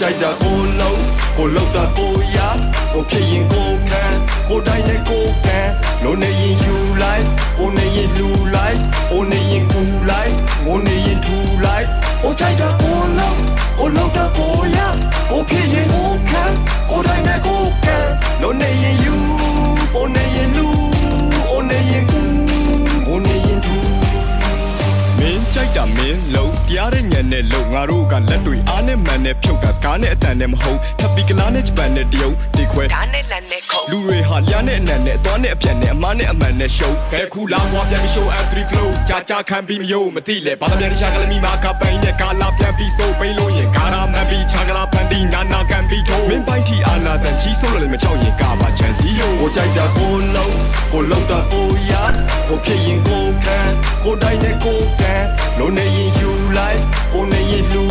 ကိုကြိုက်တာကိုလုံးကိုလောက်တာကိုရကိုဖြစ်ရင်ကိုခံကိုတိုင်းနဲ့ကိုခံလုံးနေရင်ယူလိုက်ကိုနေရင်လူလိုက်ကိုနေရင်ကူလိုက်ငိုနေရင်ထူလိုက်ကိုကြိုက်တာကိုလုံးကိုလောက်တာကိုရကိုဖြစ်ရင်ကိုခံကိုတိုင်းနဲ့ကိုခံလုံးနေရင်ယူကိုနေရင် နဲ့လုံးငါတို့ကလက်တွေအားနဲ့မှန်နဲ့ဖြုတ်တာစကားနဲ့အတန်နဲ့မဟုတ်ထပ်ပြီးကလားနဲ့ဂျပန်နဲ့တရုတ်ဒီခွဲဒါနဲ့လန်နဲ့ခုံလူတွေဟာလျားနဲ့အနံနဲ့အသွားနဲ့အပြန်နဲ့အမားနဲ့အမှန်နဲ့ရှုံးခဲခုလာကွာပြန်ပြီး show and three flow ကြာကြာခံပြီးမယုံမသိလေဘာသာပြန်ရှာကလမီမာကပိန်နဲ့ကာလာပြန်ပြီးဆိုပိန်လို့ရင်ကာရာမန်ပြီးချာကလာပန်ပြီးနာနာကန်ပြီးထိုးမင်းပိုင်းထီအာနာတန်ချီဆိုးလို့လည်းမကြောက်ရင်ကာပါချန်စီယိုကိုကြိုက်တာကိုလုံးကိုလုံးတာကိုရကိုဖြစ်ရင်ကိုခံကိုတိုင်းနဲ့ကိုကန်လုံးနေရင်ယူလိုက်ကိုနေရင်လူ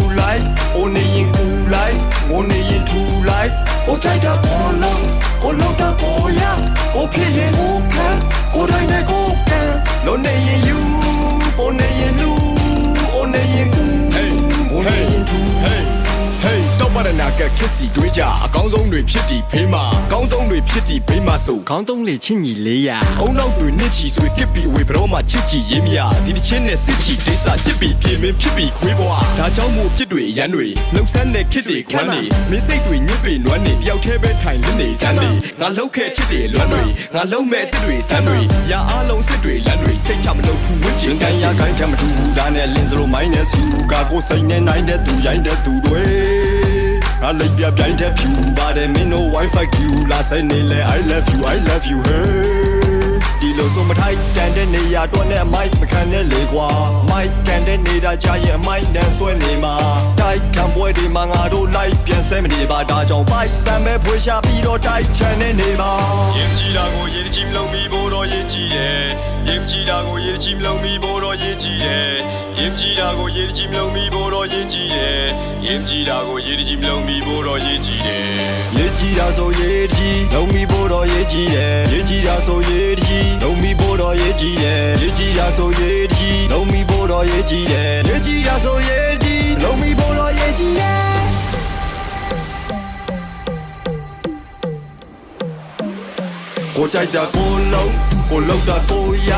ကခစ်စီတွေးကြအကောင်းဆုံးတွေဖြစ်တီဖေးမှာအကောင်းဆုံးတွေဖြစ်တီဖေးမှာဆိုခေါင်းသုံးလေချင်းညီလေးရအုံနောက်တွေနစ်ချီဆွေကစ်ပြီးအဝေဘရောမှာချစ်ချီရေးမရဒီတစ်ချင်းနဲ့စစ်ချီဒိစာပြစ်ပြီးပြေမင်းဖြစ်ပြီးခွေးဘွားဒါကြောင့်မို့ပြစ်တွေရန်တွေလှုပ်ဆန်းတဲ့ခစ်တွေခွမ်းနေမင်းစိတ်တွေညစ်ပေနွမ်းနေတယောက်တည်းပဲထိုင်လင်းနေစမ်းနေငါလှုပ်ခဲ့ချစ်တွေလွမ်းတွေငါလှုပ်မဲ့အစ်တွေစမ်းတွေရအားလုံးစစ်တွေလမ်းတွေစိတ်ချမလို့ဘူးဝစ်ချင်ကန်ရခိုင်းချမတူဘူးဒါနဲ့လင်းစလိုမိုင်းနဲ့စီဦးကကိုစိတ်နဲ့နိုင်တဲ့သူရိုင်းတဲ့သူတွေ I like your blind tap you but I mean no wifi you la say နေလဲ I love you I love you hey ဒီ လိုဆိုမထိုက်တန်တဲ့နေရာတော့နဲ့မိုက်မခံနဲ့လေကွာမိုက်ကန်တဲ့နေတာကြာရဲ့အမိုက်နဲ့ဆွဲနေမှာတိုက်ခံပွဲဒီမှာငါတို့လိုက်ပြန်ဆဲမနေပါဒါကြောင့်ပိုက်ဆံမဲ့ဖွေရှာပြီးတော့တိုက်ချန်နေနေမှာရင်ကြည်တာကိုရေကြီးမလုံးပြီးဖို့တော့ရေကြီးတယ်ရင်ကြည်တာကိုရေကြီးမလုံးပြီးဖို့တော့ရေကြီးတယ်ရင်ကြည်တာကိုရေကြီးမလုံးပြီးဖို့တော့ရေကြီးတယ်ရင်ကြည်တာကိုရေကြီးမလုံးပြီးဖို့တော့ရေကြီးတယ်ရေကြီးတာဆိုရေကြီးလုံးပြီးဖို့တော့ရေကြီးတယ်ရေကြီးတာဆိုရေကြီးလုံးပြီးဖို့တော့ ရေကြီးတယ်ရေကြီးတာဆိုရေကြီးလုံးပြီးဖို့တော့ရေကြီးတယ်ရေကြီးတာဆိုရေကြီးလုံးပြီးဖို့တော့ရေကြီးတယ်ကိုကြိုက်တာကိုလုံးကိုလောက်တာကိုရ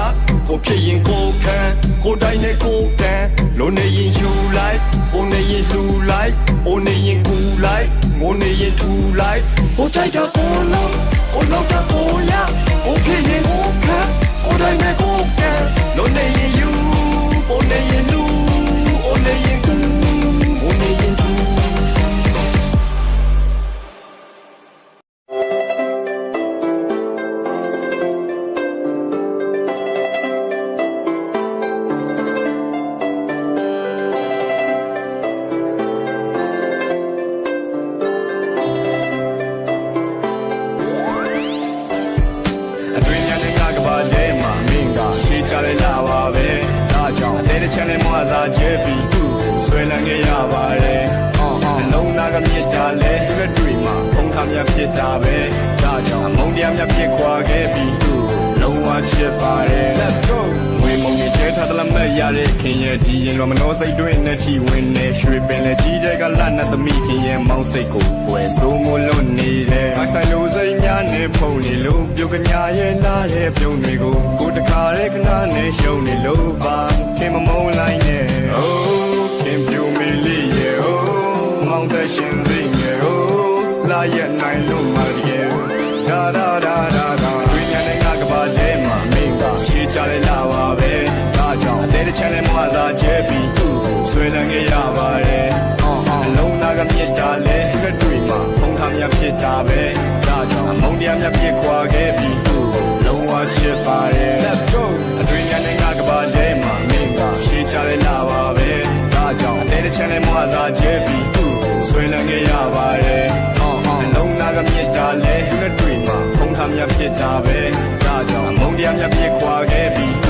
ကိုဖြစ်ရင်ကိုခံကိုတိုင်းနဲ့ကိုကန်လုံးနေရင်ယူလိုက်ကိုနေရင်လူလိုက်ကိုနေရင်ကူလိုက်ငိုနေရင်ထူလိုက်ကိုကြိုက်တာကိုလုံးကိုလောက်တာကိုရကိုဖြစ်ရင်ကိုခံ ကိုတိုင်းနဲ့ကိုကန်လုံးနေရင်ယူကိုနေရင်လူကိုနေရ ကြီးကျဲထားသလားမရတဲ့ခင်ရဲ့ဒီရင်လောမနောစိတ်တွင်းနဲ့ထီဝင်နေရွှေပင်လေကြီးတဲ့ကလတ်နဲ့သမီးခင်ရဲ့မောင်းစိတ်ကိုကွယ်ဆိုးမလွတ်နေတယ်အဆိုင်လိုစိတ်များနဲ့ဖုန်နေလို့ပြုတ်ကညာရဲ့လာတဲ့ပြုံးတွေကိုကိုတခါတဲ့ခဏနဲ့ရှုံနေလို့ပါခင်မမုန်းလိုက်နဲ့ Oh ခင်ပြူမီလေးရဲ့ Oh မောင်းတဲ့ရှင်စိတ်ရဲ့ Oh လာရဲ့နိုင်လို့မရဲ့ဒါဒါဒါဒါဒါဝိညာဉ်နဲ့ငါကပါလဲမှာမင်းကရှေးချလဲလာပါပဲဒါ ကြောင့်အသေးတစ်ချက်နဲ့မွာစားကျဲပြီးသူ့ကိုဆွဲလန်းခဲ့ရပါတယ်အော်အော်အလုံးသားကမြစ်တာလဲလက်တွေမှာဖုံးခါမြဖြစ်တာပဲဒါကြောင့်အမုန်းတရားမြဖြစ်ခွာခဲ့ပြီးသူ့ကိုလုံးဝချစ်ပါတယ် Let's go အတွင်းညာနဲ့ငါကပါလဲမှာမင်းကရှေးချလဲလာပါပဲဒါကြောင့်အသေးတစ်ချက်နဲ့မွာစားကျဲပြီးသူ့ကိုဆွဲလန်းခဲ့ရပါတယ်အော်အော်အလုံးသားကမြစ်တာလဲလက်တွေမှာဖုံးခါမြဖြစ်တာပဲဒါကြောင့်အမုန်းတရားမြဖြစ်ခွာခဲ့ပြီး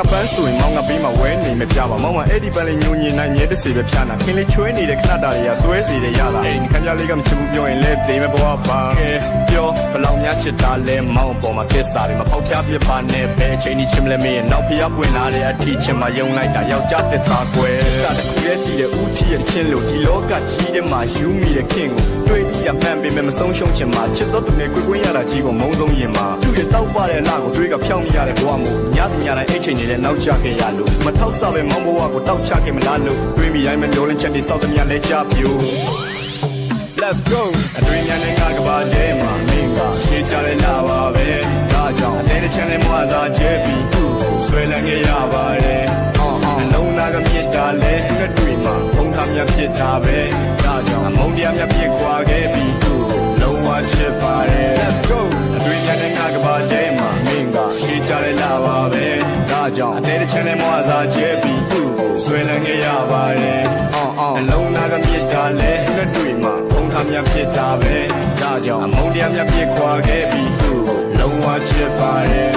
င်ကခင်ကပန်းဆိုရင်မောင်ကပေးမှာဝဲနေမပြပါမောင်ကအဲ့ဒီပန်းလေးညိုညင်နိုင်မြဲတစ်စီပဲဖြာနာခင်လေးချွဲနေတဲ့ခဏတာတွေကဆွဲစီတဲ့ရတာအိမ်ခမ်းပြလေးကမချစ်ဘူးပြောရင်လည်းသိမဲ့ဘဝပါကဲ ပြောဘလောင်များချစ်တာလဲမောင်ပေါ်မှာသစ္စာတွေမဖောက်ဖျားပြပါနဲ့ဘယ်ချိန်ဒီချင်းမလဲမင်းရဲ့နောက်ဖျားပွင့်လာတဲ့အထီးချင်းမှာယုံလိုက်တာယောက်ျားသစ္စာကွယ်တာတစ်ခုရဲ့တည်တဲ့ဦးထီးရဲ့ချင်းလို့ဒီလောကကြီးထဲမှာယူမိတဲ့ခင်ကိုတွေ့ပြီးရမှန်ပေမဲ့မဆုံးရှုံးချင်မှာချစ်တော့သူနဲ့ကိုယ်ကွင်းရတာကြီးကိုမုံဆုံးရင်မှာသူ့ရဲ့တောက်ပတဲ့လကိုတွေးကဖြောင်းနေရတဲ့ဘဝမို့ညစီညတိုင်းအိတ်ချိန်နေတဲ့နောက်ကျခဲ့ရလို့မထောက်ဆပဲမောင်းဘဝကိုတောက်ချခဲ့မလားလို့တွေးမိတိုင်းမမျောလင်းချက်တွေစောက်သမျှလဲချပြို Let's go အတွင်ညာနဲ့ငါကဘာတဲမှာမင်းကရှေးကြတဲ့လာပါပဲဒါကြောင့်အသေးတစ်ချမ်းနဲ့မွာစားကျဲပြီးသူ့ကိုဆွဲလန်းခဲ့ရပါတယ်အော်အော်လုံးသားကမြစ်တာလဲနှစ်တွေ့မှာဘုံထားမြဖြစ်တာပဲဒါကြောင့်အမုန်းတရားမြဖြစ်ခွာခဲ့ပြီးသူ့ကိုလုံးဝချစ်ပါတယ် Let's go အတွင်ညာနဲ့ငါကဘာတဲမှာမင်းကရှေးကြတဲ့လာပါပဲဒါကြောင့်အသေးတစ်ချမ်းနဲ့မွာစားကျဲပြီးသူ့ကိုဆွဲလန်းခဲ့ရပါတယ်အော်အော်လုံးသားကမြစ်တာလဲနှစ်တွေ့မှာ ဘုံထားမြဖြစ်တာပဲဒါကြောင့်အမုန်းတရားမြဖြစ်ခွာခဲ့ပြီးသူ့ကိုလုံးဝချစ်ပါတယ်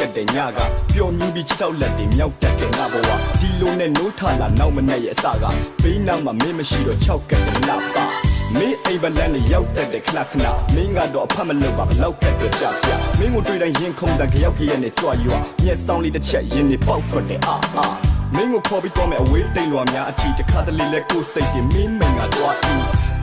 မင်းလာနောက်ရက်တဲ့ညကပျော်မြူပြီးချစ်တော့လက်တွေမြောက်တက်တဲ့ငါဘဝဒီလိုနဲ့နိုးထလာနောက်မနဲ့ရဲ့အစကဘေးနောက်မှာမင်းမရှိတော့၆ကက်တဲ့နပါမင်းအိမ်ဘလန်နဲ့ရောက်တက်တဲ့ခဏခဏမင်းကတော့အဖတ်မလုပ်ပါဘလောက်ကက်တဲ့ပြပြမင်းကိုတွေ့တိုင်းရင်ခုန်တဲ့ကြောက်ကြီးရဲ့နဲ့ကြွရွာမျက်စောင်းလေးတစ်ချက်ရင်နေပေါက်ထွက်တဲ့အာအာမင်းကိုခေါ်ပြီးတော့မဲ့အဝေးတိမ်လွာများအထီတခါတလေလဲကိုယ်စိတ်တွေမင်းမိန်ကတော့အီ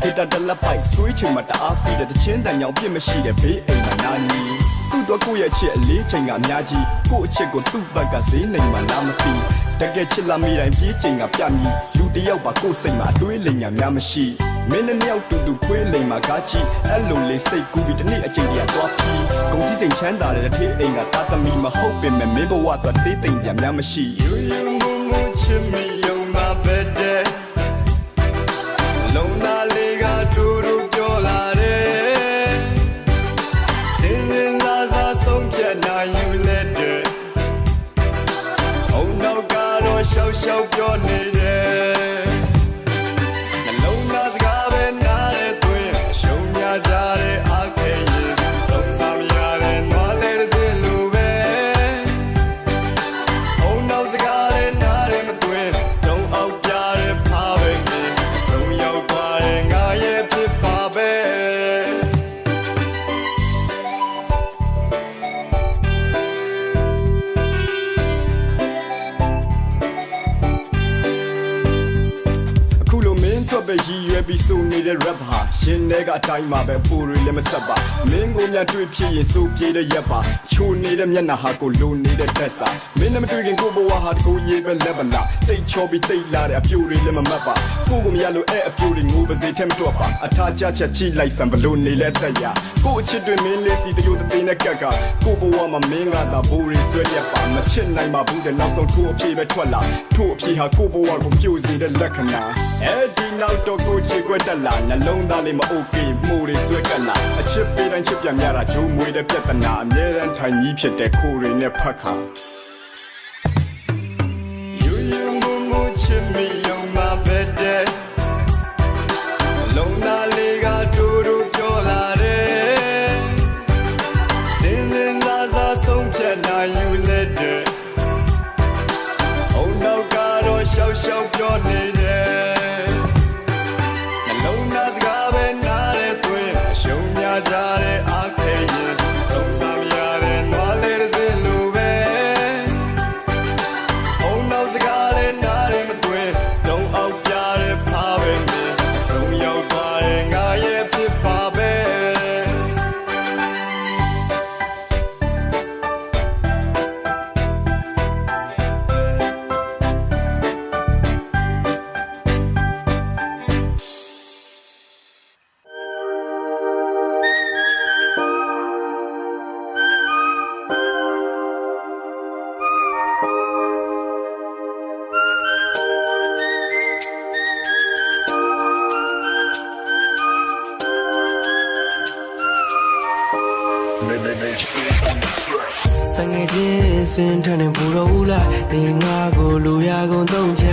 ဒေတာတလက်ပိုက်ဆွေးချိန်မှာတအားဖီးတဲ့တချင်းတန်ကြောင်ပြစ်မရှိတဲ့ဘေးအိမ်မှာနာနီ သူ့တော့ကိုယ့်ရဲ့အချစ်အလေးချိန်ကအများကြီးကိုယ့်အချစ်ကိုသူ့ဘက်ကဈေးနိုင်မှလားမသိတကယ်ချစ်လာမိတိုင်းပြေးချိန်ကပြမြည်လူတစ်ယောက်ပါကိုယ့်စိတ်မှာအတွေးလိမ်ညာများမရှိမင်းနဲ့မြောက်တူတူခွေးလိမ်မှာကားချီအဲ့လိုလေးစိတ်ကူးပြီးတစ်နေ့အချိန်တည်းကတော့ဖြီးဂုံစည်းစိမ်ချမ်းသာတဲ့တစ်ထေးအိမ်ကတာသမီမဟုတ်ပင်မဲ့မင်းဘဝတော့တေးသိမ်စရာများမရှိယူယူငုံငုံချစ် ပဲရည်ရွယ်ပြီးစုနေတဲ့ rap ဟာရှင်ထဲကအတိုင်းမှာပဲပူတွေလည်းမဆက်ပါမင်းကိုများတွေ့ဖြစ်ရင်စိုးပြေးတဲ့ရက်ပါချိုနေတဲ့မျက်နှာဟာကိုလိုနေတဲ့တက်စာမင်းနဲ့မတွေ့ခင်ကိုဘဝဟာတကူရေးပဲလက်ပလာတိတ်ချောပြီးတိတ်လာတဲ့အပြိုတွေလည်းမမတ်ပါကိုကိုမရလို့အဲ့အပြိုတွေငိုပါစေထဲမတွက်ပါအထားကြချက်ချိလိုက်စံဘလို့နေလဲတက်ရကိုအချစ်တွေမင်းလေးစီတရုတ်တဲ့နဲ့ကက်ကကိုဘဝမှာမင်းကသာဘူတွေဆွဲရက်ပါမချစ်နိုင်ပါဘူးတဲ့နောက်ဆုံးထိုးအပြေပဲထွက်လာထိုးအပြေဟာကိုဘဝကိုပြိုစေတဲ့လက္ခဏာ အဲဒီနောက်တော့ကိုချေခွက်တက်လာနှလုံးသားလေးမအိုကေမှုတွေဆွဲကက်လာအချစ်ပေးတိုင်းချစ်ပြများတာဂျုံမွေတဲ့ပြဿနာအမြဲတမ်းထိုင်ကြီးဖြစ်တဲ့ခိုးတွေနဲ့ဖတ်ခါယူယူမှုမှုချ တငယ်ချင်းစင်ထနေဘူးတော့ဘူးလားနေငါကိုလူရကုန်သုံးချ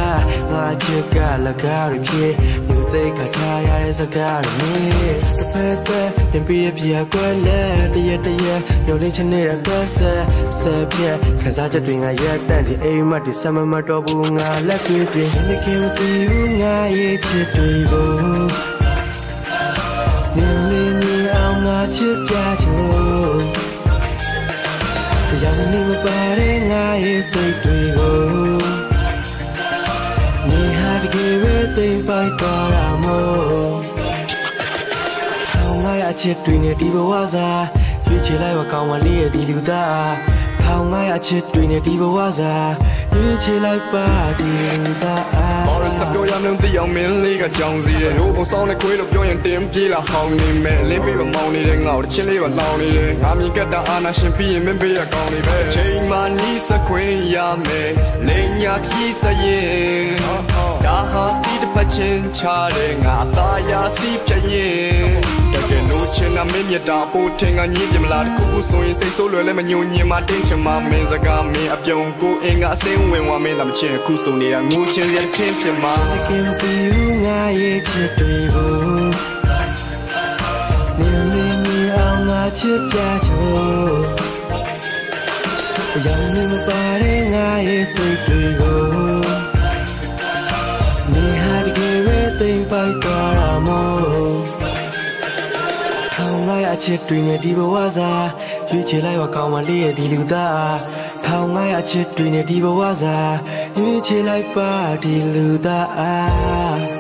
ငါချစ်ကလကားရဖြစ်မြူသိကထားရတဲ့စကားရနေတစ်ဖက်သက်ပြင်ပြပြကွက်လက်တရက်တရက်ညှို့လင်းချင်နေတဲ့ကွက်ဆက်ဆက်ပြက်ခစားချက်တွေငါရက်တန့်ဒီအိမ်မက်ဒီစမမတော်ဘူးငါလက်တွေပြင်နေခင်မတီးဘူးငါရဲ့ချစ်တွေကိုနင်းလေးမြင်အောင်ငါ ချစ်ပြချင်တရားမနေမပါတဲ့ငါရဲ့စိတ်တွေကိုနေဟာတကယ်ပဲသိမ့်ပိုက်သွားတာမို့ထောင်ငါရဲ့အချစ်တွေနဲ့ဒီဘဝစားရွေးချယ်လိုက်ပါကောင်းမလေးရဲ့ဒီလူသားထောင်ငါရဲ့အချစ်တွေနဲ့ဒီဘဝစားရွေးချယ်လိုက်ပါဒီလူသားဘောရ စပြောရမလို့သိအောင်မင်းလေးကကြောင်စီတယ်ဟိုပုံဆောင်နဲ့ခွေးလို့ပြောရင်တင်းပြေးလာဟောင်းနေမယ်လင်းပေးပါမောင်းနေတဲ့ငါ့ကိုတစ်ချင်းလေးပါလောင်းနေတယ်ငါမြင်ကတ်တာအာနာရှင်ပြီးရင်မင်းပေးရကောင်းနေပဲချိန်မှနီးစခွင်းရမယ်လိန်ညာခီးစရင်ဒါဟာစီတစ်ပတ်ချင်းချတဲ့ငါအသားရစီပြရင်တကယ်လို့ ချင်တာမင်းမြတ်တာပို့ထင်ကညင်းပြမလားတခုခုဆိုရင်စိတ်ဆိုးလွယ်လဲမညုံညင်မှတင်းချင်မှမင်းစကားမင်းအပြုံကိုအင်ကအစင်းဝင်ဝမင်းသာမချင်ခုဆိုနေတာငိုချင်ရချင်းပြမတကယ်မပြီးဘူးငါရဲ့ချစ်တွေကိုနေနေမီအောင်ငါချစ်ပြချင်ရောင်နေမပါတဲ့ငါရဲ့စိတ်တွေကိုနေဟာတကယ်ပဲသိမ့်ပိုက်သွားတာမို့ထော င်လိုက်အချစ်တွေနဲ့ဒီဘဝစားရွေးချယ်လိုက်ပါကောင်းမလေးရဲ့ဒီလူသားထောင်လိုက်အချစ်တွေနဲ့ဒီဘဝစားရွေးချယ်လိုက်ပါဒီလူသား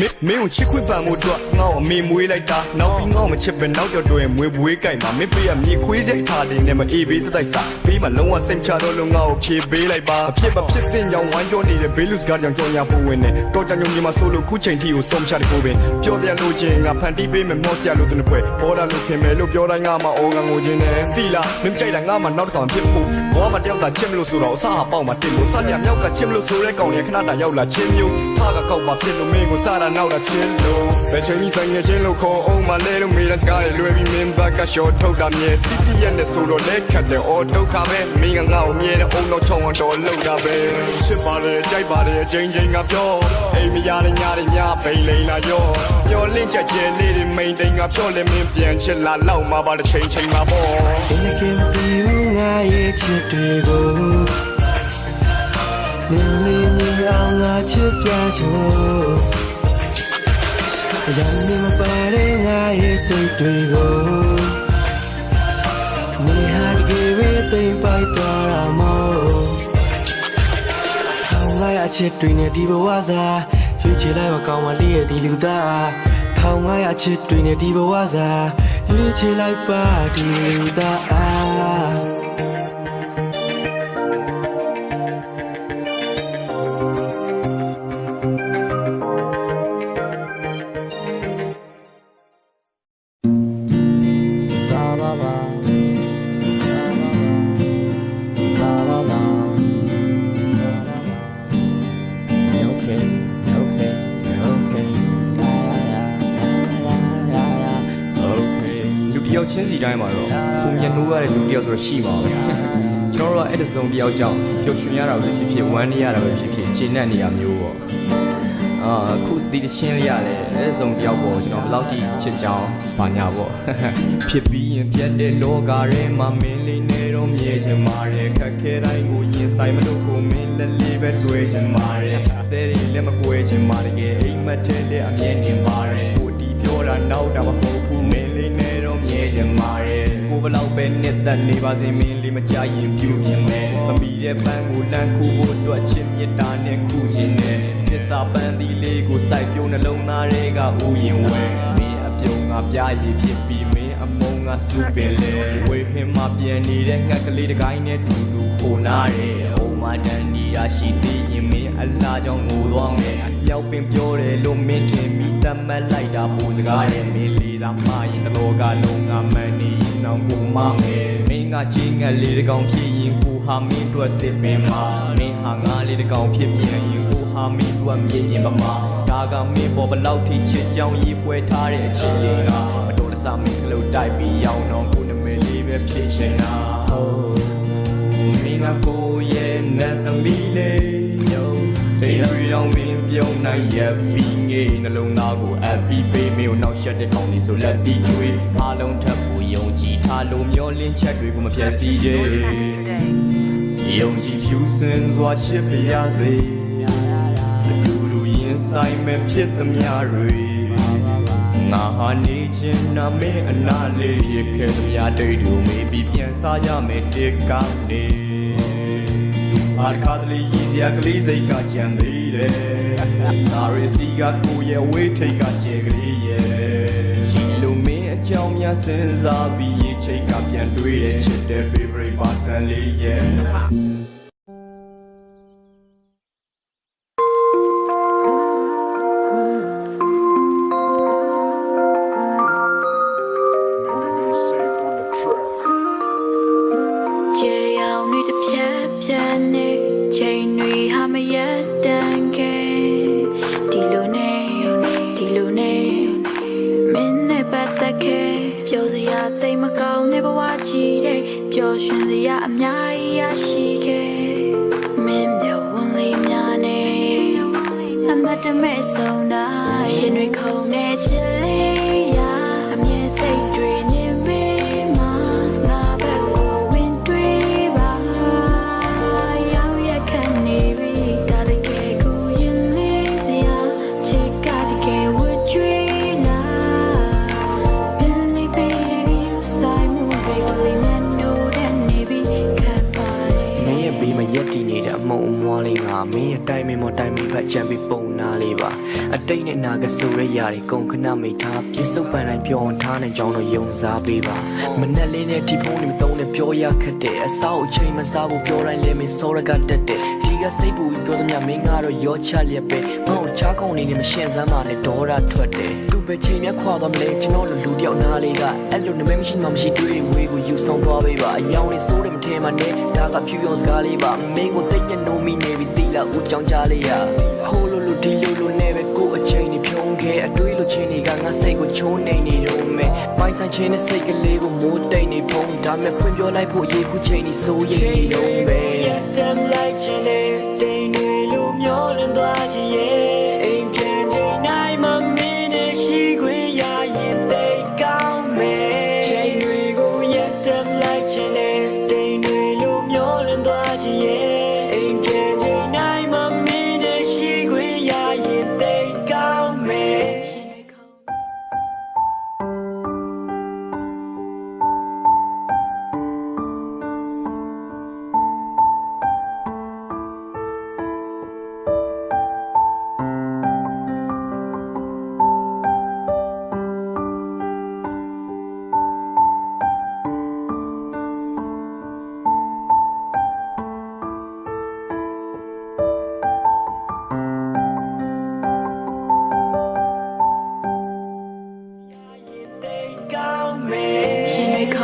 မင်းမင်းကိုချစ်ခွင့်ပန်မှုအတွက်ငါ့ကိုအမေမွေးလိုက်တာနောက်ပြီးငါ့ကိုမချစ်ပဲနောက်တော့တွင်မွေးဘွေးကြိုက်မှာမင်းပေးရမြေခွေးစိတ်ထားတယ်နဲ့မအေးဘေးတတိုက်စားဘေးမှာလုံးဝစိတ်ချတော့လို့ငါ့ကိုဖြေပေးလိုက်ပါအဖြစ်မဖြစ်တဲ့ကြောင့်ဝိုင်းပြောနေတဲ့ဘေးလူစကားကြောင့်ကြောင်ညာပူဝင်နေတော့ကြောင်ညုံကြီးမှာဆိုလို့ခုချိန်ထိကိုစုံရှာတဲ့ကိုပင်ပြောတယ်လို့ချင်းငါဖန်တီးပေးမယ်မော့ဆရာလို့တဲ့ပွဲပေါ်တာလို့ခင်မယ်လို့ပြောတိုင်းငါမှအော်ငါငိုခြင်းနဲ့သီလားမင်းကြိုက်တာငါမှနောက်တစ်ခါဖြစ်ဖို့ဘောမတယောက်သာချစ်မလို့ဆိုတော့အစားအပေါက်မှာတင်လို့စရမြောက်ကချစ်မလို့ဆိုတဲ့ကောင်ရဲ့ခဏတာရောက်လာချင်းမျိုးထားကကောက်ပါဖြစ်လို့မင်းကိုစားတာနောက်တာချင်းလို့ဘယ်ချိန်ကြီးတိုင်းငယ်ချင်းလို့ခေါ်အောင်မလဲလို့မေးတဲ့စကားတွေလွယ်ပြီးမင်းဘက်ကရှော့ထုတ်တာမြဲတိတိရဲ့နဲ့ဆိုတော့လက်ခတ်တယ်အော်ဒုက္ခပဲမင်းကငါ့ကိုမြဲတဲ့အုံတော့ချောင်းတော့လောက်တာပဲရှစ်ပါတယ်ကြိုက်ပါတယ်အချိန်ချင်းကပြောအိမ်မရတဲ့ညတွေညပိန်လိန်လာရောညော်လင့်ချက်ကျဲလေးတွေမိန်တိန်ကဖြော့လဲမင်းပြန်ချစ်လာလောက်မှာပါတဲ့ချိန်ချိန်မှာပေါ့ဒီနေ့ကမပြီးဘူးငါရဲ့ချစ်တွေကိုနေနေနေအောင်ငါချစ်ပြချင် ရန်နေမပါတဲ့ငါရဲ့စိတ်တွေကိုနေဟာတကယ်ပဲသိမ့်ပိုက်သွားတာမို့ထောင်လိုက်အချစ်တွေနဲ့ဒီဘဝစားရွေးချယ်လိုက်ပါကောင်းမလေးရဲ့ဒီလူသားထောင်လိုက်အချစ်တွေနဲ့ဒီဘဝစားရွေးချယ်လိုက်ပါဒီလူသား စ်ယောက်ချင်းစီတိုင်းမှာတော့ကိုမျက်နှိုးရတဲ့လူတစ်ယောက်ဆိုတော့ရှိမှာပဲကျွန်တော်တို့ကအဲ့ဒီစုံတစ်ယောက်ကြောင့်ပျော်ရွှင်ရတာပဲဖြစ်ဖြစ်ဝမ်းနေရတာပဲဖြစ်ဖြစ်ခြေနဲ့နေရမျိုးပေါ့အာအခုဒီတစ်ချင်းလေးရတယ်အဲ့ဒီစုံတစ်ယောက်ပေါ့ကျွန်တော်ဘယ်လောက်ထိချစ်ကြောင်းဘာညာပေါ့ဖြစ်ပြီးရင်ပြတ်တဲ့လောကထဲမှာမင်းလေးနဲ့တော့မြဲချင်ပါတယ်ခက်ခဲတိုင်းကိုရင်ဆိုင်မလို့ကိုမင်းလက်လေးပဲတွေ့ချင်ပါတယ်တဲ့ရီလည်းမကွဲချင်ပါတကယ်အိမ်မက်ထဲလည်းအမြဲနေပါတယ်ကိုတီပြောတာနောက်တာမဟုတ်ဘူးမင်းလေးနဲ့တော့မြဲ ချင်ပါတယ်ကိုဘလောက်ပဲနှစ်သက်နေပါစေမင်းလေးမကြရင်ပြုမြင်မယ်မမီတဲ့ပန်းကိုလမ်းခုဖို့အတွက်ချစ်မြတ်တာနဲ့ခုခြင်းနဲ့သစ္စာပန်းသီးလေးကိုစိုက်ပြုံးနှလုံးသားတွေကဥယျင်ဝဲမင်းအပြုံးငါပြရည်ဖြစ်ပြီးမင်းအမုံငါစုပင်လေဝေဟင်မှာပြန်နေတဲ့ငှက်ကလေးတစ်ကိုင်းနဲ့တူတူခိုနာတယ်။အိုမတန်ဒီ ရရှိသေးရင်မင်းအလားကြောင့်ငိုသွားမယ်။ရောက်ပင်ပြောတယ်လို့မင်းထင်ပြီးတတ်မှတ်လိုက်တာပူစကားတယ်မင်းလေးသာမရင်တော့ကလုံးငါမှန်နေရင်တော့ကိုမမယ်။မင်းကချင်းငက်လေးတစ်ကောင်ဖြစ်ရင်ကိုဟာမင်းတို့တစ်ပင်မှာမင်းဟာငါလေးတစ်ကောင်ဖြစ်ပြန်ရင်ကိုဟာမင်းတို့ကမြင်ရင်ပမာဒါကမင်းပေါ်ဘလောက်ထိချစ်ကြောင်းရေးပွဲထားတဲ့အချိန်လေးကမတော်တဆမင်းကလေးတိုက်ပြီးရောင်းတော့ကိုနမည်လေးပဲဖြစ်ချင်တာမင်းကကိုရဲ့ နဲ့သမီးလေးယုံဒိတ်တွေတော့မင်းပြုံးနိုင်ရပြီးငေးနှလုံးသားကိုအပ်ပြီးပေးမင်းကိုနောက်ဆက်တဲ့ကောင်လေးဆိုလက်တီကျွေးအားလုံးထပ်ဖို့ယုံကြည်ထားလို့မျောလင်းချက်တွေကိုမပြတ်စီးရဲ့ယုံကြည်ဖြူစင်စွာချစ်ပြရစေလူလူရင်ဆိုင်မဲ့ဖြစ်သမျှတွေငါဟာနေခြင်းနာမင်းအနာလေးရခဲ့သမျှဒိတ်တို့မေးပြီးပြန်စားကြမယ်တစ်ကော င်းနေအားခါတလေးရည်စရာကလေးစိတ်ကကြံသေးတယ်စာရီစီကကိုရဲ့ဝေးထိတ်ကကျဲကလေးရဲ့ရှိလို့မင်းအကြောင်းများစဉ်းစားပြီးရေချိတ်ကပြန်တွေးတဲ့ချစ်တဲ့ favorite person လေးရဲ့ ကဆိုရရတွေကုန်ခဏမိတ်ထားပြစ္ဆုတ်ပန်တိုင်းပြောင်းထားနိုင်ကြောင်းတော့ယုံစားပေးပါမနဲ့လေးနဲ့ဒီဖုန်းတွေမသုံးနဲ့ပြောရခက်တဲ့အစားအချိန်မစားဘူးပြောတိုင်းလဲမင်းစောရကတက်တဲ့ဒီကစိတ်ပူပြီးပြောသမျှမင်းကတော့ရောချလျက်ပဲငါ့ကို ချားကုန်နေနေမရှင်းစမ်းပါနဲ့ဒေါ်ရထွက်တယ်သူပဲချိန်မြခွာသွားမလဲကျွန်တော်လိုလူတယောက်နားလေးကအဲ့လိုနမဲမရှိမှမရှိတွေ့ဝေးကိုယူဆောင်သွားပေးပါအယောင်လေးစိုးတယ်မထင်မှနဲ့ဒါကဖြူရောစကားလေးပါမင်းကိုတိတ်ညနိုးမိနေပြီတီလာဦးကြောင်ကြားလေးရဟိုလိုလိုဒီလိုလိုနဲ့ပဲကိုယ်အချိန်နေဖြုံးခဲ့အတွေးလိုချင်းတွေကငါစိတ်ကိုချိုးနေနေတော့မယ်ပိုင်ဆိုင်ချင်းနဲ့စိတ်ကလေးကိုမိုးတိတ်နေဖုံးဒါမဲ့ဖွင့်ပြောလိုက်ဖို့အရေးခုချိန်နေစိုးရိမ်နေတော့မယ်တမ်းလိုက်ချင်တဲ့တိ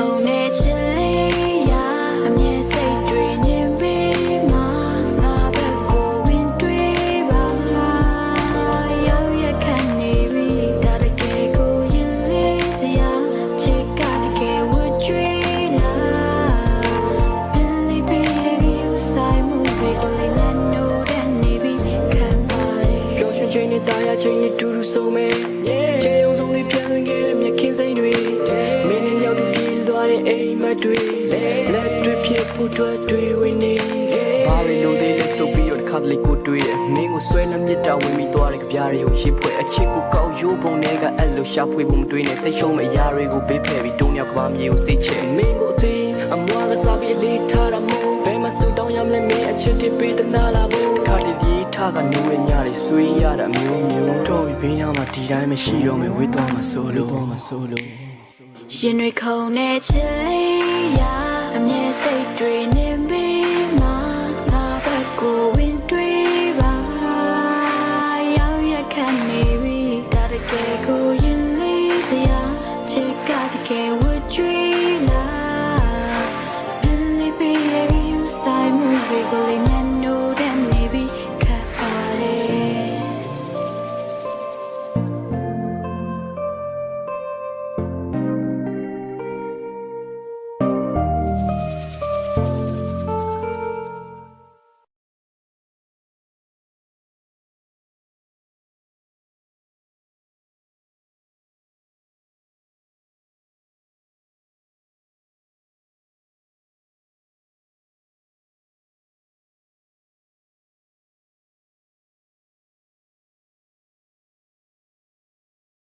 ခုန်နေချစ်လေးရာအမြဲစိတ်တွေညင်ပေးမှာငါဘက်ကိုဝင်တွေးပါရောက်ရခက်နေပြီဒါတကယ်ကိုရင်လေးစရာချစ်ကတကယ်ဝတ်ကြွေးလာဘယ်လေးပေးတဲ့ယူဆိုင်မှုတွေကိုလေးမျက်နှာတဲ့နေပြီခက်ပါတယ်ပျော်ရွှင်ချိန်နဲ့တာယာချိန်နဲ့တူတူဆုံးမယ် တဲ့အိမ်မက်တွေလက်တွေဖြစ်ဖို့အတွက်တွေဝင်နေဘာလို့လို့သေးလဲဆိုပြီးတော့တစ်ခါတလေကိုတွေးတယ်မင်းကိုဆွဲလမ်းမြစ်တာဝင်ပြီးသွားတဲ့ကြပြားတွေကိုရှစ်ဖွဲ့အချစ်ကိုကောက်ရိုးပုံတွေကအဲ့လိုရှာဖွေဖို့မတွေးနဲ့စိတ်ရှုံးမဲ့အရာတွေကိုဘေးဖယ်ပြီးတုံးရောက်ကဘာမြေကိုစိတ်ချမင်းကိုအသေးအမွားကစားပြီးလေးထားတာမို့ဘယ်မှာစူတောင်းရမလဲမင်းအချစ်တစ်ပေးတနာလာဖို့ခါတလေထားကနိုးရညတွေဆွေးရတာမျိုးမျိုးတော့ပြီးဘေးနားမှာဒီတိုင်းမရှိတော့မယ်ဝေးသွားမှာဆိုလို့သွားမှာဆိုလို့ရှင်တွေခုန်နေချစ်လေး ရာအမြဲစိတ်တွေနဲ့